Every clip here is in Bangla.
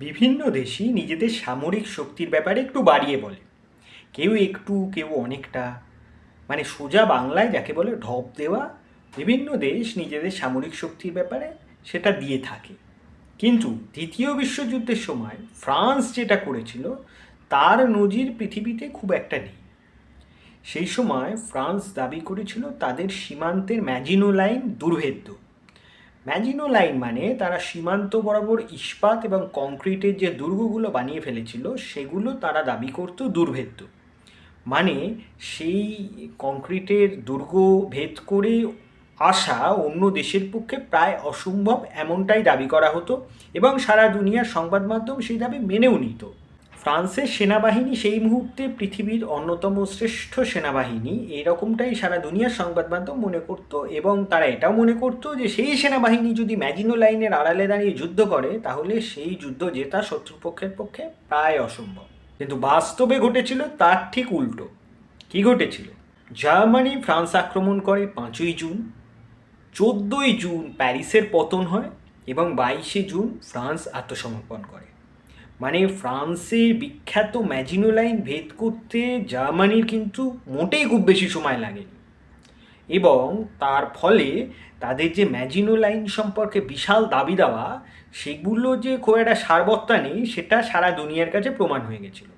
বিভিন্ন দেশই নিজেদের সামরিক শক্তির ব্যাপারে একটু বাড়িয়ে বলে। কেউ একটু, কেউ অনেকটা। মানে সোজা বাংলায় যাকে বলে ঢপ দেওয়া, বিভিন্ন দেশ নিজেদের সামরিক শক্তির ব্যাপারে সেটা দিয়ে থাকে। কিন্তু দ্বিতীয় বিশ্বযুদ্ধের সময় ফ্রান্স যেটা করেছিল, তার নজির পৃথিবীতে খুব একটা নেই। সেই সময় ফ্রান্স দাবি করেছিল তাদের সীমান্তের ম্যাজিনো লাইন দুর্ভেদ্য। ম্যাজিনো লাইন মানে তারা সীমান্ত বরাবর ইস্পাত এবং কংক্রিটের যে দুর্গগুলো বানিয়ে ফেলেছিল, সেগুলো তারা দাবি করতো দুর্ভেদ্য। মানে সেই কংক্রিটের দুর্গ ভেদ করে আসা অন্য দেশের পক্ষে প্রায় অসম্ভব এমনটাই দাবি করা হতো এবং সারা দুনিয়ার সংবাদ মাধ্যম সেই দাবি মেনেও নিত। ফ্রান্সের সেনাবাহিনী সেই মুহূর্তে পৃথিবীর অন্যতম শ্রেষ্ঠ সেনাবাহিনী। এরকমটাই সারা দুনিয়ার সংবাদ মাধ্যম মনে করতো এবং তারা এটাও মনে করতো যে সেই সেনাবাহিনী যদি ম্যাজিনো লাইনের আড়ালে দাঁড়িয়ে যুদ্ধ করে, তাহলে সেই যুদ্ধ জেতা শত্রুপক্ষের পক্ষে প্রায় অসম্ভব। কিন্তু বাস্তবে ঘটেছিল তার ঠিক উল্টো। কি ঘটেছিল? জার্মানি ফ্রান্স আক্রমণ করে পাঁচই জুন, চোদ্দোই জুন প্যারিসের পতন হয় এবং বাইশে জুন ফ্রান্স আত্মসমর্পণ করে। মানে ফ্রান্সের বিখ্যাত ম্যাজিনো লাইন ভেদ করতে জার্মানির কিন্তু মোটেই খুব বেশি সময় লাগেনি এবং তার ফলে তাদের যে ম্যাজিনো লাইন সম্পর্কে বিশাল দাবি দেওয়া, সেগুলো যে খুব একটা সারবত্তা নেই, সেটা সারা দুনিয়ার কাছে প্রমাণ হয়ে গেছিল।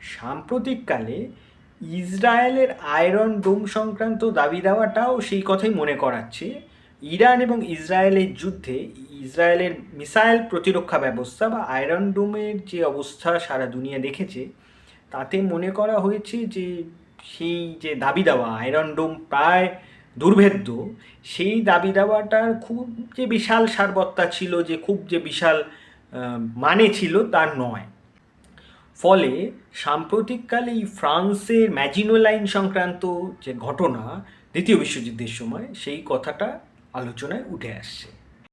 সাম্প্রতিককালে ইসরায়েলের আয়রন ডোম সংক্রান্ত দাবি দেওয়াটাও সেই কথাই মনে করাচ্ছে ইরান এবং ইসরায়েলের যুদ্ধে ইসরায়েলের মিসাইল প্রতিরক্ষা ব্যবস্থা বা আয়রন ডোমের যে অবস্থা সারা দুনিয়া দেখেছে, তাতে মনে করা হয়েছে যে সেই যে দাবি দেওয়া, আয়রন ডোম প্রায় দুর্ভেদ্য, সেই দাবি দেওয়াটার খুব যে বিশাল সারবত্তা ছিল, যে খুব যে বিশাল মানে ছিল তার নয়। ফলে সাম্প্রতিককালে এই ফ্রান্সের ম্যাজিনো লাইন সংক্রান্ত যে ঘটনা দ্বিতীয় বিশ্বযুদ্ধের সময়, সেই কথাটা আলোচনায় উঠে আসছে।